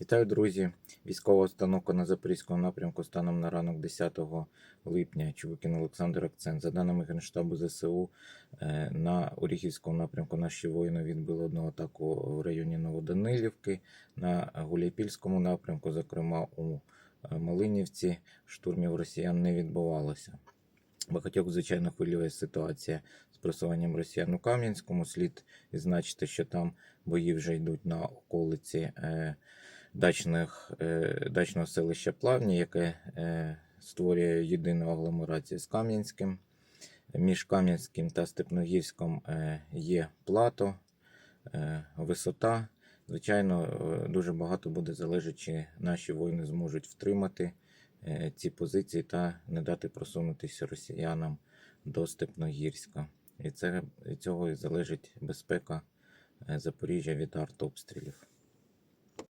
Вітаю, друзі! Військова установка на Запорізькому напрямку станом на ранок 10 липня. Чубукін Олександр Акцент. За даними Генштабу ЗСУ, е, на Оріхівському напрямку наші воїни відбили одну атаку в районі Новоданилівки. На Гуляйпільському напрямку, зокрема у е, Малинівці, штурмів росіян не відбувалося. Багатьох, звичайно, хвилює ситуація з просуванням росіян у Кам'янському. Слід відзначити, що там бої вже йдуть на околиці е, дачних, е, дачного селища Плавні, яке е, створює єдину агломерацію з Кам'янським. Між Кам'янським та Степногірськом е, є плато, висота. Звичайно, дуже багато буде залежати, чи наші воїни зможуть втримати ці позиції та не дати просунутися росіянам до Степногірська. І це цього і залежить безпека Запоріжжя від артобстрілів.